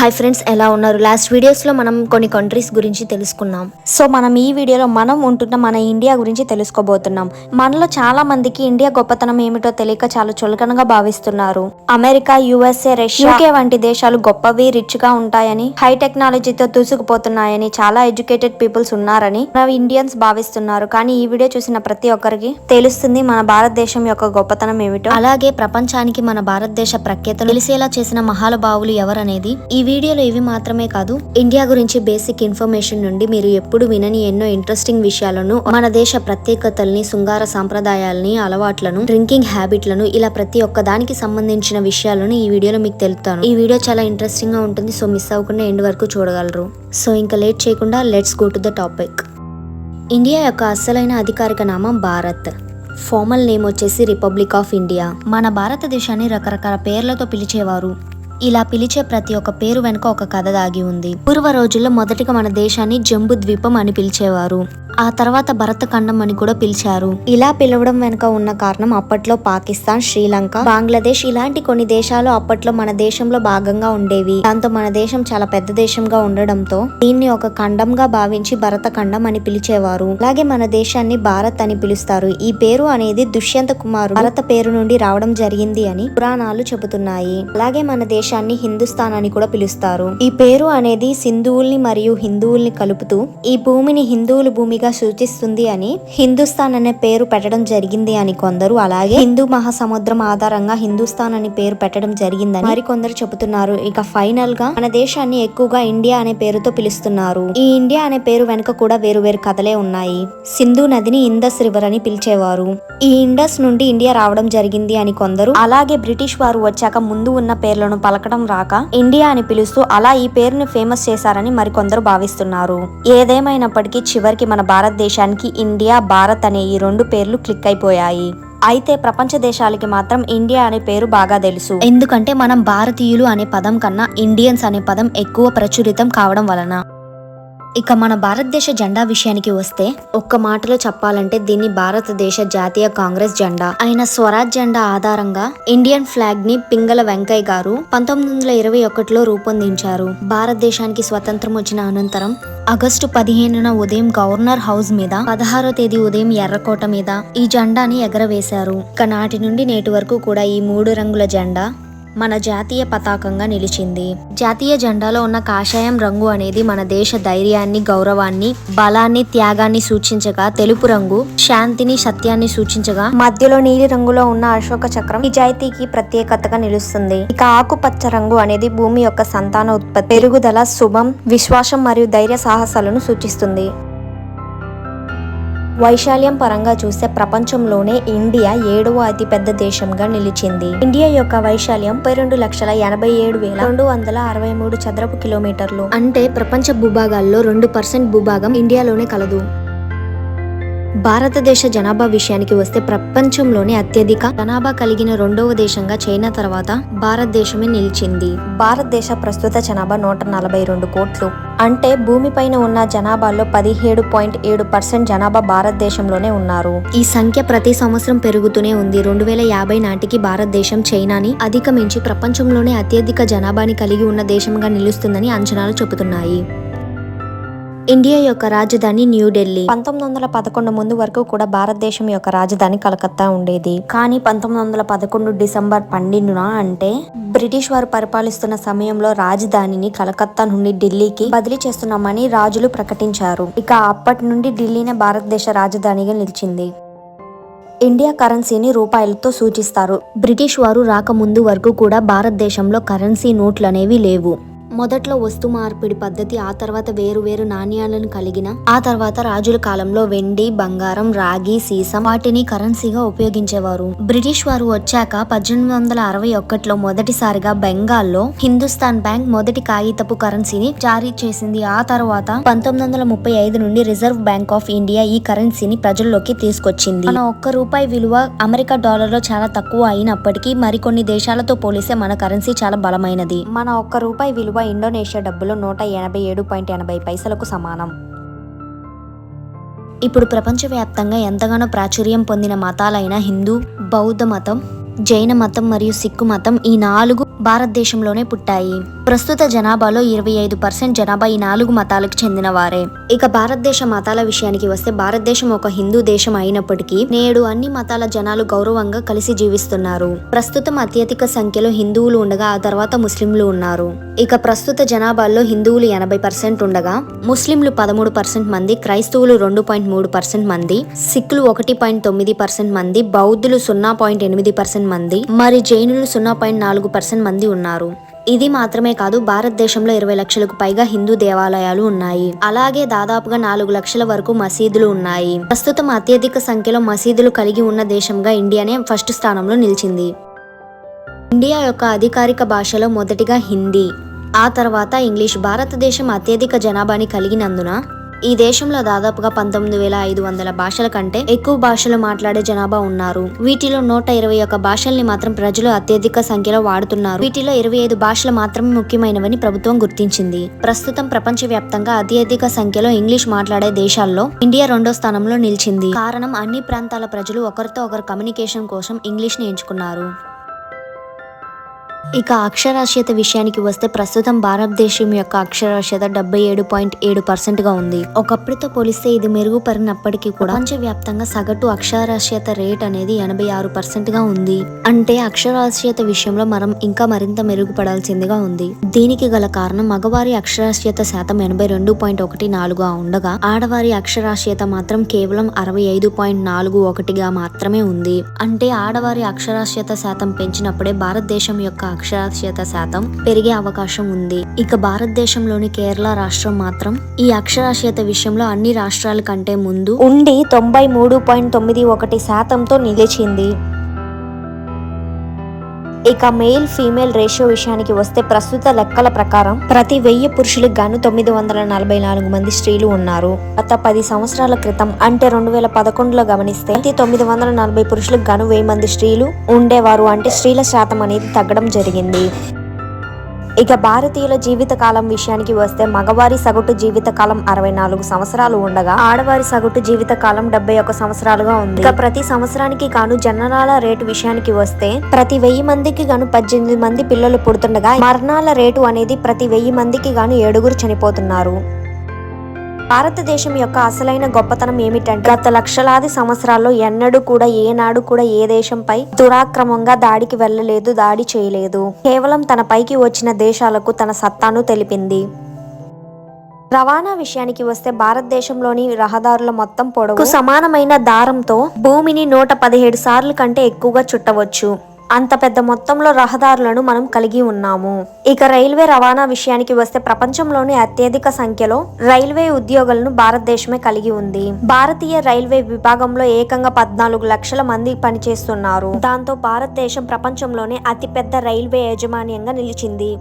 Hi friends ఎలా ఉన్నారు? Last వీడియోస్లో మనం కొన్ని కంట్రీస్ గురించి తెలుసుకున్నాం. సో మనం ఈ వీడియోలో మనం ఉంటున్న మన ఇండియా గురించి తెలుసుకోబోతున్నాం. మనలో చాలా మందికి ఇండియా గొప్పతనం ఏమిటో తెలియక చాలా చులకనగా భావిస్తున్నారు. అమెరికా యుఎస్ఏ రష్యా యూకే వంటి దేశాలు గొప్పవి రిచ్గా ఉంటాయని హై టెక్నాలజీతో దూసుకుపోతున్నాయని చాలా ఎడ్యుకేటెడ్ పీపుల్స్ ఉన్నారని మన ఇండియన్స్ భావిస్తున్నారు. కానీ ఈ వీడియో చూసిన ప్రతి ఒక్కరికి తెలుస్తుంది మన భారతదేశం యొక్క గొప్పతనం ఏమిటో. అలాగే ప్రపంచానికి మన భారతదేశ ప్రఖ్యాతలు తెలిసేలా చేసిన మహానుభావులు ఎవరనేది ఈ వీడియోలో ఇవి మాత్రమే కాదు ఇండియా గురించి బేసిక్ ఇన్ఫర్మేషన్ నుండి మీరు ఎప్పుడు వినని ఎన్నో ఇంట్రెస్టింగ్ విషయాలను మన దేశ ప్రత్యేకతల్ని శృంగార సాంప్రదాయాలని అలవాట్లను డ్రింకింగ్ హ్యాబిట్లను ఇలా ప్రతి ఒక్క దానికి సంబంధించిన విషయాలను ఈ వీడియోలో మీకు తెలుపుతాను. ఈ వీడియో చాలా ఇంట్రెస్టింగ్గా ఉంటుంది సో మిస్ అవ్వకుండా ఎండ్ వరకు చూడగలరు. సో ఇంకా లేట్ చేయకుండా let's go to the topic India యొక్క అసలైన అధికారిక నామం భారత్. ఫార్మల్ నేమ్ వచ్చేసి రిపబ్లిక్ ఆఫ్ ఇండియా మన భారతదేశాన్ని రకరకాల పేర్లతో పిలిచేవారు. ఇలా పిలిచే ప్రతి ఒక్క పేరు వెనుక ఒక కథ దాగి ఉంది. పూర్వ రోజుల్లో మొదటిగా మన దేశాన్ని జంబు ద్వీపం అని పిలిచేవారు. ఆ తర్వాత భరత ఖండం అని కూడా పిలిచారు. ఇలా పిలవడం వెనుక ఉన్న కారణం అప్పట్లో పాకిస్తాన్ శ్రీలంక బంగ్లాదేశ్ ఇలాంటి కొన్ని దేశాలు అప్పట్లో మన దేశంలో భాగంగా ఉండేవి. దాంతో మన దేశం చాలా పెద్ద దేశంగా ఉండడంతో దీన్ని ఒక ఖండంగా భావించి భరత ఖండం అని పిలిచేవారు. అలాగే మన దేశాన్ని భారత్ అని పిలుస్తారు. ఈ పేరు అనేది దుష్యంత కుమారు భరత పేరు నుండి రావడం జరిగింది అని పురాణాలు చెబుతున్నాయి. అలాగే మన దేశాన్ని హిందుస్థాన్ అని కూడా పిలుస్తారు. ఈ పేరు అనేది సింధువుల్ని మరియు హిందువుల్ని కలుపుతూ ఈ భూమిని హిందువుల భూమిగా సూచిస్తుంది అని హిందుస్థాన్ అనే పేరు పెట్టడం జరిగింది అని కొందరు అలాగే హిందూ మహాసముద్రం ఆధారంగా హిందుస్థాన్ అని పేరు పెట్టడం జరిగిందని మరి కొందరు చెబుతున్నారు. ఇక ఫైనల్గా మన దేశాన్ని ఎక్కువగా ఇండియా అనే పేరుతో పిలుస్తున్నారు. ఈ ఇండియా అనే పేరు వెనుక కూడా వేరు వేరు కథలే ఉన్నాయి. సింధు నదిని ఇండస్ రివర్ అని పిలిచేవారు. ఈ ఇండస్ నుండి ఇండియా రావడం జరిగింది అని కొందరు అలాగే బ్రిటిష్ వారు వచ్చాక ముందు ఉన్న పేర్లను పలకడం రాక ఇండియా అని పిలుస్తూ అలా ఈ పేరుని ఫేమస్ చేశారని మరికొందరు భావిస్తున్నారు. ఏదేమైనప్పటికీ చివరికి మన భారతదేశానికి ఇండియా భారత్ అనే ఈ రెండు పేర్లు క్లిక్ అయిపోయాయి. అయితే ప్రపంచ దేశాలకి మాత్రం ఇండియా అనే పేరు బాగా తెలుసు. ఎందుకంటే మనం భారతీయులు అనే పదం కన్నా ఇండియన్స్ అనే పదం ఎక్కువ ప్రచురితం కావడం వలన. ఇక మన భారతదేశ జెండా విషయానికి వస్తే ఒక్క మాటలో చెప్పాలంటే దీన్ని భారతదేశ జాతీయ కాంగ్రెస్ జెండా. అయిన స్వరాజ్ జెండా ఆధారంగా ఇండియన్ ఫ్లాగ్ని పింగళ వెంకయ్య గారు పంతొమ్మిది వందల ఇరవై ఒకటిలో రూపొందించారు. భారతదేశానికి స్వతంత్రం వచ్చిన అనంతరం ఆగస్టు పదిహేనున ఉదయం గవర్నర్ హౌస్ మీద పదహారో తేదీ ఉదయం ఎర్రకోట మీద ఈ జెండాని ఎగరవేశారు. ఇక నాటి నుండి నేటి వరకు కూడా ఈ మూడు రంగుల జెండా మన జాతీయ పతాకంగా నిలిచింది. జాతీయ జెండాలో ఉన్న కాషాయం రంగు అనేది మన దేశ ధైర్యాన్ని గౌరవాన్ని బలాన్ని త్యాగాన్ని సూచించగా తెలుపు రంగు శాంతిని సత్యాన్ని సూచించగా మధ్యలో నీలి రంగులో ఉన్న అశోక చక్రం నిజాయితీకి ప్రత్యేకతగా నిలుస్తుంది. ఇక ఆకుపచ్చ రంగు అనేది భూమి యొక్క సంతాన ఉత్పత్తి పెరుగుదల శుభం విశ్వాసం మరియు ధైర్య సాహసాలను సూచిస్తుంది. వైశాల్యం పరంగా చూస్తే ప్రపంచంలోనే ఇండియా ఏడవ అతిపెద్ద దేశంగా నిలిచింది. ఇండియా యొక్క వైశాల్యం ముప్పై రెండు లక్షల ఎనభై ఏడు వేల రెండు వందల అరవై మూడు చదరపు కిలోమీటర్లు. అంటే ప్రపంచ భూభాగాల్లో రెండు పర్సెంట్ భూభాగం ఇండియాలోనే కలదు. భారతదేశ జనాభా విషయానికి వస్తే ప్రపంచంలోనే అత్యధిక జనాభా కలిగిన రెండవ దేశంగా చైనా తర్వాత భారతదేశమే నిలిచింది. భారతదేశ ప్రస్తుత జనాభా నూట నలభై రెండు కోట్లు. అంటే భూమిపైన ఉన్న జనాభాలో పదిహేడు పాయింట్ ఏడు పర్సెంట్ జనాభా భారతదేశంలోనే ఉన్నారు. ఈ సంఖ్య ప్రతి సంవత్సరం పెరుగుతూనే ఉంది. రెండు వేల యాభై నాటికి భారతదేశం చైనాని అధిగమించి ప్రపంచంలోనే అత్యధిక జనాభాని కలిగి ఉన్న దేశంగా నిలుస్తుందని అంచనాలు చెబుతున్నాయి. ఇండియా యొక్క రాజధాని న్యూఢిల్లీ పంతొమ్మిది వందల పదకొండు ముందు వరకు కూడా భారతదేశం యొక్క రాజధాని కలకత్తా ఉండేది. కానీ పంతొమ్మిది వందల పదకొండు డిసెంబర్ పన్నెండున అంటే బ్రిటిష్ వారు పరిపాలిస్తున్న సమయంలో రాజధానిని కలకత్తా నుండి ఢిల్లీకి బదిలీ చేస్తున్నామని రాజులు ప్రకటించారు. ఇక అప్పటి నుండి ఢిల్లీనే భారతదేశ రాజధానిగా నిలిచింది. ఇండియా కరెన్సీని రూపాయలతో సూచిస్తారు. బ్రిటిష్ వారు రాకముందు వరకు కూడా భారతదేశంలో కరెన్సీ నోట్లు అనేవి లేవు. మొదట్లో వస్తు మార్పిడి పద్ధతి ఆ తర్వాత వేరు వేరు నాణ్యాలను కలిగిన ఆ తర్వాత రాజుల కాలంలో వెండి బంగారం రాగి సీసం వాటిని కరెన్సీగా ఉపయోగించేవారు. బ్రిటిష్ వారు వచ్చాక పద్దెనిమిది వందల అరవై ఒకటిలో మొదటిసారిగా బెంగాల్లో హిందుస్థాన్ బ్యాంక్ మొదటి కాగితపు కరెన్సీని జారీ చేసింది. ఆ తర్వాత పంతొమ్మిది వందల ముప్పై ఐదు నుండి రిజర్వ్ బ్యాంక్ ఆఫ్ ఇండియా ఈ కరెన్సీని ప్రజల్లోకి తీసుకొచ్చింది. మన ఒక్క రూపాయి విలువ అమెరికా డాలర్లో చాలా తక్కువ అయినప్పటికీ మరికొన్ని దేశాలతో పోలిస్తే మన కరెన్సీ చాలా బలమైనది. మన ఒక్క రూపాయి విలువ ఇండోనేషియా డబ్బులో నూట ఎనభై ఏడు పాయింట్ ఎనభై పైసలకు సమానం. ఇప్పుడు ప్రపంచవ్యాప్తంగా ఎంతగానో ప్రాచుర్యం పొందిన మతాలైన హిందూ బౌద్ధ మతం జైన మతం మరియు సిక్కు మతం ఈ నాలుగు భారతదేశంలోనే పుట్టాయి. ప్రస్తుత జనాభాలో ఇరవై ఐదు పర్సెంట్ జనాభా ఈ నాలుగు మతాలకు చెందిన వారే ఇక భారతదేశ మతాల విషయానికి వస్తే భారతదేశం ఒక హిందూ దేశం అయినప్పటికీ నేడు అన్ని మతాల జనాలు గౌరవంగా కలిసి జీవిస్తున్నారు. ప్రస్తుతం అత్యధిక సంఖ్యలో హిందువులు ఉండగా ఆ తర్వాత ముస్లింలు ఉన్నారు. ఇక ప్రస్తుత జనాభాలో హిందువులు ఎనభై పర్సెంట్ ఉండగా ముస్లింలు పదమూడు పర్సెంట్ మంది క్రైస్తవులు రెండు పాయింట్ మూడు పర్సెంట్ మంది సిక్కులు ఒకటి పాయింట్ తొమ్మిది పర్సెంట్ మంది బౌద్ధులు సున్నా పాయింట్ ఎనిమిది పర్సెంట్ మంది మరి జైనులు సున్నా పాయింట్ నాలుగు పర్సెంట్ మంది ఉన్నారు. ఇది మాత్రమే కాదు భారతదేశంలో ఇరవై లక్షలకు పైగా హిందూ దేవాలయాలు ఉన్నాయి. అలాగే దాదాపుగా నాలుగు లక్షల వరకు మసీదులు ఉన్నాయి. ప్రస్తుతం అత్యధిక సంఖ్యలో మసీదులు కలిగి ఉన్న దేశంగా ఇండియానే ఫస్ట్ స్థానంలో నిలిచింది. ఇండియా యొక్క అధికారిక భాషలో మొదటిగా హిందీ ఆ తర్వాత ఇంగ్లీష్. భారతదేశం అత్యధిక జనాభాని కలిగినందున ఈ దేశంలో దాదాపుగా పంతొమ్మిది వేల ఐదు వందల భాషల కంటే ఎక్కువ భాషలు మాట్లాడే జనాభా ఉన్నారు. వీటిలో నూట ఇరవై ఒక్క భాషల్ని మాత్రం ప్రజలు అత్యధిక సంఖ్యలో వాడుతున్నారు. వీటిలో ఇరవై ఐదు భాషలు మాత్రమే ముఖ్యమైనవని ప్రభుత్వం గుర్తించింది. ప్రస్తుతం ప్రపంచవ్యాప్తంగా అత్యధిక సంఖ్యలో ఇంగ్లీష్ మాట్లాడే దేశాల్లో ఇండియా రెండో స్థానంలో నిలిచింది. కారణం అన్ని ప్రాంతాల ప్రజలు ఒకరితో ఒకరు కమ్యూనికేషన్ కోసం ఇంగ్లీష్ని ఎంచుకున్నారు. ఇక అక్షరాస్యత విషయానికి వస్తే ప్రస్తుతం భారతదేశం యొక్క అక్షరాస్యత డెబ్బై ఏడు పాయింట్ ఏడు పర్సెంట్గా ఉంది. ఒకప్పటితో పోలిస్తే ఇది మెరుగుపడినప్పటికీ కూడా ప్రపంచవ్యాప్తంగా సగటు అక్షరాస్యత రేట్ అనేది ఎనభై ఆరు పర్సెంట్గా ఉంది. అంటే అక్షరాస్యత విషయంలో మనం ఇంకా మరింత మెరుగుపడాల్సిందిగా ఉంది. దీనికి గల కారణం మగవారి అక్షరాస్యత శాతం ఎనభై రెండు పాయింట్ ఒకటి నాలుగుగా ఉండగా ఆడవారి అక్షరాస్యత మాత్రం కేవలం అరవై ఐదు పాయింట్ నాలుగు ఒకటిగా మాత్రమే ఉంది. అంటే ఆడవారి అక్షరాస్యత శాతం పెంచినప్పుడే భారతదేశం యొక్క అక్షరాస్యత శాతం పెరిగే అవకాశం ఉంది. ఇక భారతదేశంలోని కేరళ రాష్ట్రం మాత్రం ఈ అక్షరాస్యత విషయంలో అన్ని రాష్ట్రాల కంటే ముందు ఉండి తొంభై మూడు పాయింట్ తొమ్మిది ఒకటి శాతంతో నిలిచింది. ఇక మెయిల్ ఫీమేల్ రేషియో విషయానికి వస్తే ప్రస్తుత లెక్కల ప్రకారం ప్రతి వెయ్యి పురుషులకు గాను తొమ్మిది వందల నలభై నాలుగు మంది స్త్రీలు ఉన్నారు. గత పది సంవత్సరాల క్రితం అంటే రెండు వేల పదకొండులో గమనిస్తే ప్రతి తొమ్మిది వందల నలభై పురుషులకు గాను వెయ్యి మంది స్త్రీలు ఉండేవారు అంటే స్త్రీల శాతం అనేది తగ్గడం జరిగింది. ఇక భారతీయుల జీవితకాలం విషయానికి వస్తే మగవారి సగటు జీవితకాలం అరవై నాలుగు సంవత్సరాలు ఉండగా ఆడవారి సగటు జీవితకాలం డెబ్బై ఒక సంవత్సరాలుగా ఉంది. ఇక ప్రతి సంవత్సరానికి గాను జననాల రేటు విషయానికి వస్తే ప్రతి వెయ్యి మందికి గాను పద్దెనిమిది మంది పిల్లలు పుడుతుండగా మరణాల రేటు అనేది ప్రతి వెయ్యి మందికి గాను ఏడుగురు చనిపోతున్నారు. భారతదేశం యొక్క అసలైన గొప్పతనం ఏమిటంటే గత లక్షలాది సంవత్సరాల్లో ఎన్నడూ కూడా ఏనాడు కూడా ఏ దేశంపై దురాక్రమంగా దాడికి వెళ్ళలేదు దాడి చేయలేదు. కేవలం తన పైకి వచ్చిన దేశాలకు తన సత్తాను తెలిపింది. రవాణా విషయానికి వస్తే భారతదేశంలోని రహదారుల మొత్తం పొడవు సమానమైన దారంతో భూమిని నూట పదిహేడు సార్లు కంటే ఎక్కువగా చుట్టవచ్చు. అంత పెద్ద మొత్తంలో రహదారులను మనం కలిగి ఉన్నాము. ఇక రైల్వే రవాణా విషయానికి వస్తే ప్రపంచంలోని అత్యధిక సంఖ్యలో రైల్వే ఉద్యోగులను భారతదేశమే కలిగి ఉంది. భారతీయ రైల్వే విభాగంలో ఏకంగా పద్నాలుగు లక్షల మంది పనిచేస్తున్నారు. దాంతో భారతదేశం ప్రపంచంలోనే అతిపెద్ద రైల్వే యాజమాన్యంగా నిలిచింది.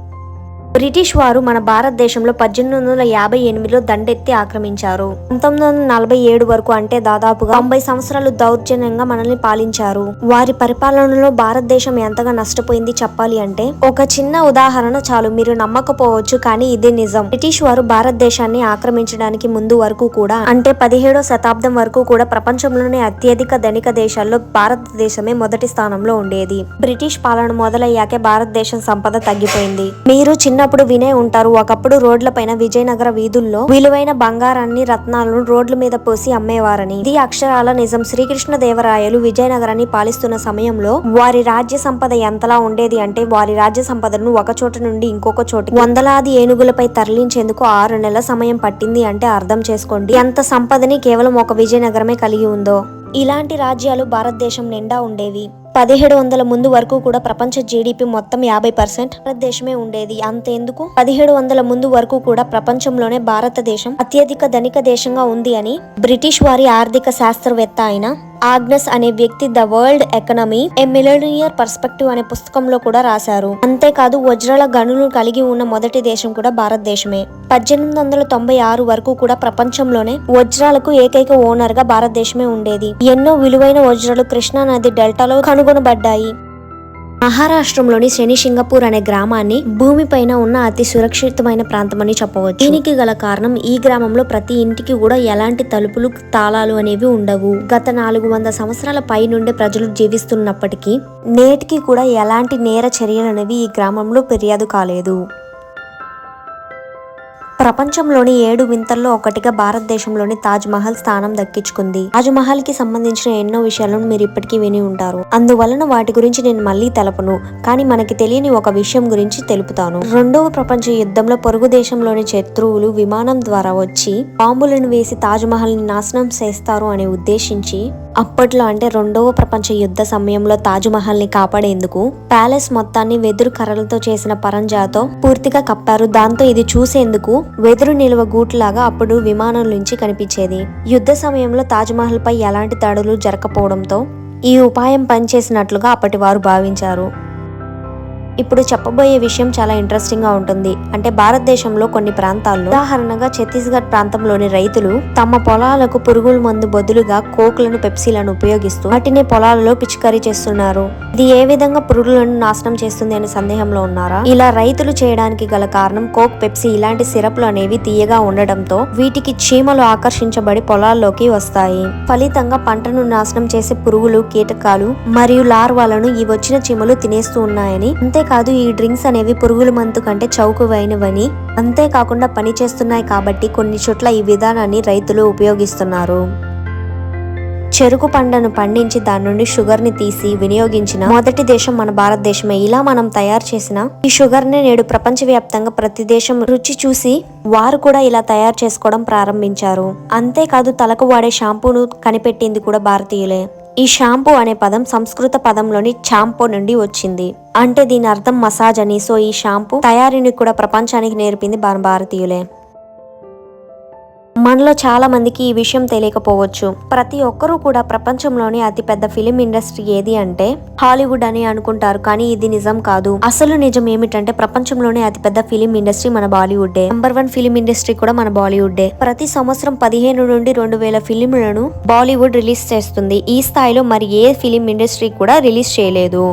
బ్రిటిష్ వారు మన భారతదేశంలో పద్దెనిమిది వందల యాభై ఎనిమిదిలో దండెత్తి ఆక్రమించారు. పంతొమ్మిది వందల నలభై ఏడు వరకు అంటే దాదాపుగా తొంభై సంవత్సరాలు దౌర్జన్యంగా మనల్ని పాలించారు. వారి పరిపాలనలో భారతదేశం ఎంతగా నష్టపోయింది చెప్పాలి అంటే ఒక చిన్న ఉదాహరణ చాలు మీరు నమ్మకపోవచ్చు కానీ ఇది నిజం. బ్రిటిష్ వారు భారతదేశాన్ని ఆక్రమించడానికి ముందు వరకు కూడా అంటే పదిహేడో శతాబ్దం వరకు కూడా ప్రపంచంలోనే అత్యధిక ధనిక దేశాల్లో భారతదేశమే మొదటి స్థానంలో ఉండేది. బ్రిటిష్ పాలన మొదలయ్యాకే భారతదేశం సంపద తగ్గిపోయింది. మీరు చిన్న చిన్నప్పుడు వినే ఉంటారు. ఒకప్పుడు రోడ్లపైన విజయనగర వీధుల్లో విలువైన బంగారాన్ని రత్నాలను రోడ్ల మీద పోసి అమ్మేవారని ఇది అక్షరాల నిజం. శ్రీకృష్ణ దేవరాయలు విజయనగరాన్ని పాలిస్తున్న సమయంలో వారి రాజ్య సంపద ఎంతలా ఉండేది అంటే వారి రాజ్య సంపదను ఒక చోట నుండి ఇంకొక చోట వందలాది ఏనుగులపై తరలించేందుకు ఆరు నెలల సమయం పట్టింది అంటే అర్థం చేసుకోండి. ఎంత సంపదని కేవలం ఒక విజయనగరమే కలిగి ఉందో. ఇలాంటి రాజ్యాలు భారతదేశం నిండా ఉండేవి. పదిహేడు వందల ముందు వరకు కూడా ప్రపంచ జీడిపి మొత్తం యాభై పర్సెంట్ భారతదేశమే ఉండేది. అంతేందుకు? పదిహేడు వందల ముందు వరకు కూడా ప్రపంచంలోనే భారతదేశం అత్యధిక ధనిక దేశంగా ఉంది అని బ్రిటిష్ వారి ఆర్థిక శాస్త్రవేత్త అయిన ఆగ్నస్ అనే వ్యక్తి the world economy a millennial perspective అనే పుస్తకంలో కూడా రాశారు. అంతేకాదు వజ్రాల గనులు కలిగి ఉన్న మొదటి దేశం కూడా భారతదేశమే. పద్దెనిమిది వందల తొంభై ఆరు వరకు కూడా ప్రపంచంలోనే వజ్రాలకు ఏకైక ఓనర్గా భారతదేశమే ఉండేది. ఎన్నో విలువైన వజ్రాలు కృష్ణా నది డెల్టాలో కనుగొనబడ్డాయి. మహారాష్ట్రంలోని శని సింగపూర్ అనే గ్రామాన్ని భూమిపైన ఉన్న అతి సురక్షితమైన ప్రాంతమని చెప్పవచ్చు. దీనికి గల కారణం ఈ గ్రామంలో ప్రతి ఇంటికి కూడా ఎలాంటి తలుపులు తాళాలు అనేవి ఉండవు. గత నాలుగు వంద సంవత్సరాల పై నుండి ప్రజలు జీవిస్తున్నప్పటికీ నేటికి కూడా ఎలాంటి నేర చర్యలు అనేవి ఈ గ్రామంలో ఫిర్యాదు కాలేదు. ప్రపంచంలోని ఏడు వింతల్లో ఒకటిగా భారతదేశంలోని తాజ్ మహల్ స్థానం దక్కించుకుంది. తాజ్ మహల్కి సంబంధించిన ఎన్నో విషయాలను మీరు ఇప్పటికీ విని ఉంటారు. అందువలన వాటి గురించి నేను మళ్ళీ తెలపను. కానీ మనకి తెలియని ఒక విషయం గురించి తెలుపుతాను. రెండవ ప్రపంచ యుద్ధంలో పొరుగు దేశంలోని శత్రువులు విమానం ద్వారా వచ్చి బాంబులను వేసి తాజ్ మహల్ని నాశనం చేస్తారు అని ఉద్దేశించి అప్పట్లో అంటే రెండవ ప్రపంచ యుద్ధ సమయంలో తాజ్ మహల్ని కాపాడేందుకు ప్యాలెస్ మొత్తాన్ని వెదురు కర్రలతో చేసిన పరంజాతో పూర్తిగా కప్పారు. దాంతో ఇది చూసేందుకు వెదురు నిలువ గూట్లాగా అప్పుడు విమానం నుంచి కనిపించేది. యుద్ధ సమయంలో తాజ్మహల్ పై ఎలాంటి దాడులు జరగకపోవడంతో ఈ ఉపాయం పనిచేసినట్లుగా అప్పటి వారు భావించారు. ఇప్పుడు చెప్పబోయే విషయం చాలా ఇంట్రెస్టింగ్గా ఉంటుంది. అంటే భారతదేశంలో కొన్ని ప్రాంతాల్లో ఉదాహరణగా ఛత్తీస్గఢ్ ప్రాంతంలోని రైతులు తమ పొలాలకు పురుగుల మందు బదులుగా కోక్లను పెప్సీలను ఉపయోగిస్తూ వాటిని పొలాలలో పిచికారీ చేస్తున్నారు. ఇది ఏ విధంగా పురుగులను నాశనం చేస్తుంది అనే సందేహంలో ఉన్నారా? ఇలా రైతులు చేయడానికి గల కారణం కోక్ పెప్సీ ఇలాంటి సిరప్లు అనేవి తీయగా ఉండడంతో వీటికి చీమలు ఆకర్షించబడి పొలాల్లోకి వస్తాయి. ఫలితంగా పంటను నాశనం చేసే పురుగులు కీటకాలు మరియు లార్వాలను ఈ వచ్చిన చీమలు తినేస్తూ ఉన్నాయని అంతే అంతేకాదు ఈ డ్రింక్స్ అనేవి పురుగుల మందు కంటే చౌకవైనవని. అంతేకాకుండా పనిచేస్తున్నాయి కాబట్టి కొన్ని చోట్ల ఈ విధానాన్ని రైతులు ఉపయోగిస్తున్నారు. చెరుకు పంటను పండించి దాని నుండి షుగర్ని తీసి వినియోగించిన మొదటి దేశం మన భారతదేశమే. ఇలా మనం తయారు చేసిన ఈ షుగర్ని నేడు ప్రపంచవ్యాప్తంగా ప్రతి దేశం రుచి చూసి వారు కూడా ఇలా తయారు చేసుకోవడం ప్రారంభించారు. అంతేకాదు తలకు వాడే షాంపూను కనిపెట్టింది కూడా భారతీయులే. ఈ షాంపూ అనే పదం సంస్కృత పదంలోని ఛాంపో నుండి వచ్చింది. అంటే దీని అర్థం మసాజ్ అని. సో ఈ షాంపూ తయారీని కూడా ప్రపంచానికి నేర్పింది భారతీయులే. మనలో చాలా మందికి ఈ విషయం తెలియకపోవచ్చు. ప్రతి ఒక్కరూ కూడా ప్రపంచంలోని అతిపెద్ద ఫిలిం ఇండస్ట్రీ ఏది అంటే హాలీవుడ్ అని అనుకుంటారు కానీ ఇది నిజం కాదు. అసలు నిజం ఏమిటంటే ప్రపంచంలోనే అతిపెద్ద ఫిలిం ఇండస్ట్రీ మన Bollywood number one film industry కూడా మన బాలీవుడ్ ప్రతి సంవత్సరం పదిహేను నుండి రెండు వేల ఫిలింలను బాలీవుడ్ రిలీజ్ చేస్తుంది. ఈ స్థాయిలో మరి ఏ ఫిలిం ఇండస్ట్రీ కూడా రిలీజ్ చేయలేదు.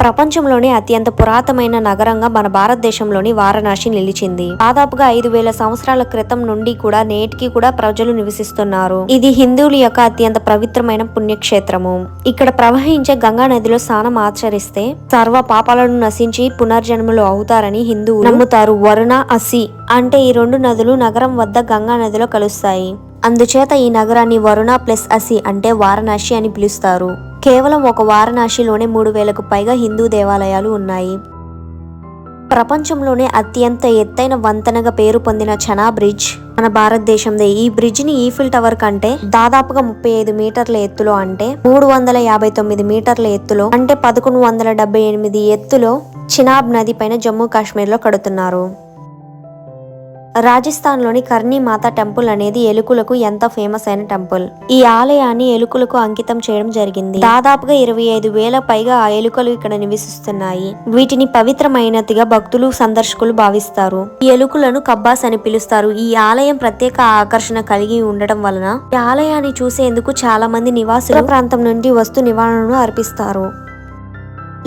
ప్రపంచంలోనే అత్యంత పురాతనమైన నగరంగా మన భారతదేశంలోని వారణాసి నిలిచింది. దాదాపుగా ఐదు వేల సంవత్సరాల క్రితం నుండి కూడా నేటికి కూడా ప్రజలు నివసిస్తున్నారు. ఇది హిందువుల యొక్క అత్యంత పవిత్రమైన పుణ్యక్షేత్రము. ఇక్కడ ప్రవహించే గంగా నదిలో స్నానం ఆచరిస్తే సర్వ పాపాలను నశించి పునర్జన్మలు అవుతారని హిందువులు నమ్ముతారు. వరుణ అసి అంటే ఈ రెండు నదులు నగరం వద్ద గంగా నదిలో కలుస్తాయి. అందుచేత ఈ నగరాన్ని వరుణ ప్లస్ అసి అంటే వారణాసి అని పిలుస్తారు. కేవలం ఒక వారణాసిలోనే మూడు వేలకు పైగా హిందూ దేవాలయాలు ఉన్నాయి. ప్రపంచంలోనే అత్యంత ఎత్తైన వంతెనగా పేరు పొందిన చనా బ్రిడ్జ్. మన భారతదేశందే ఈ బ్రిడ్జ్ని ఈఫిల్ టవర్ కంటే దాదాపుగా ముప్పై ఐదు మీటర్ల ఎత్తులో అంటే మూడు వందల యాభై తొమ్మిది మీటర్ల ఎత్తులో అంటే పదకొండు వందల డెబ్బై ఎనిమిది ఎత్తులో చినాబ్ నది పైన జమ్మూ కాశ్మీర్లో కడుతున్నారు. రాజస్థాన్లోని కర్ణీ మాత టెంపుల్ అనేది ఎలుకలకు ఎంత ఫేమస్ అయిన టెంపుల్. ఈ ఆలయాన్ని ఎలుకలకు అంకితం చేయడం జరిగింది. దాదాపుగా ఇరవై ఐదు వేల పైగా ఆ ఎలుకలు ఇక్కడ నివసిస్తున్నాయి. వీటిని పవిత్రమైనదిగా భక్తులు సందర్శకులు భావిస్తారు. ఈ ఎలుకలను కబ్బాస్ అని పిలుస్తారు. ఈ ఆలయం ప్రత్యేక ఆకర్షణ కలిగి ఉండటం వలన ఈ ఆలయాన్ని చూసేందుకు చాలా మంది నివాసుల ప్రాంతం నుండి వస్తు నివారణను అర్పిస్తారు.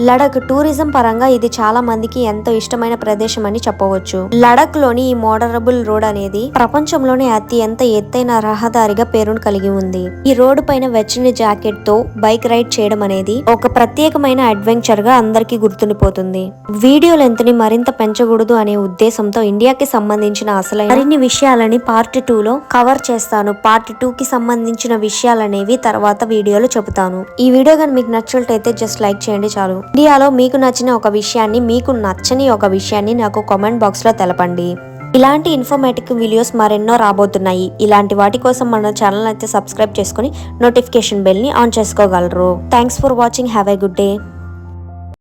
లడక్ టూరిజం పరంగా ఇది చాలా మందికి ఎంతో ఇష్టమైన ప్రదేశం అని చెప్పవచ్చు. లడక్లోని ఈ మోడరబుల్ రోడ్ అనేది ప్రపంచంలోనే అత్యంత ఎత్తైన రహదారిగా పేరును కలిగి ఉంది. ఈ రోడ్డు పైన వెచ్చని జాకెట్తో బైక్ రైడ్ చేయడం అనేది ఒక ప్రత్యేకమైన అడ్వెంచర్గా అందరికీ గుర్తుండిపోతుంది. వీడియో లెంత్ని మరింత పెంచకూడదు అనే ఉద్దేశంతో ఇండియాకి సంబంధించిన అసలైన మరిన్ని విషయాలని పార్ట్ టూ లో కవర్ చేస్తాను. పార్ట్ టూ కి సంబంధించిన విషయాలనేవి తర్వాత వీడియోలో చెబుతాను. ఈ వీడియో కానీ మీకు నచ్చినట్లయితే జస్ట్ లైక్ చేయండి చాలు. ఇండియాలో మీకు నచ్చిన ఒక విషయాన్ని మీకు నచ్చని ఒక విషయాన్ని నాకు కామెంట్ బాక్స్లో తెలపండి. ఇలాంటి ఇన్ఫర్మేటివ్ వీడియోస్ మరెన్నో రాబోతున్నాయి. ఇలాంటి వాటి కోసం మన ఛానల్ అయితే సబ్స్క్రైబ్ చేసుకుని నోటిఫికేషన్ బెల్ని ఆన్ చేసుకోగలరు. Thanks for watching have a good day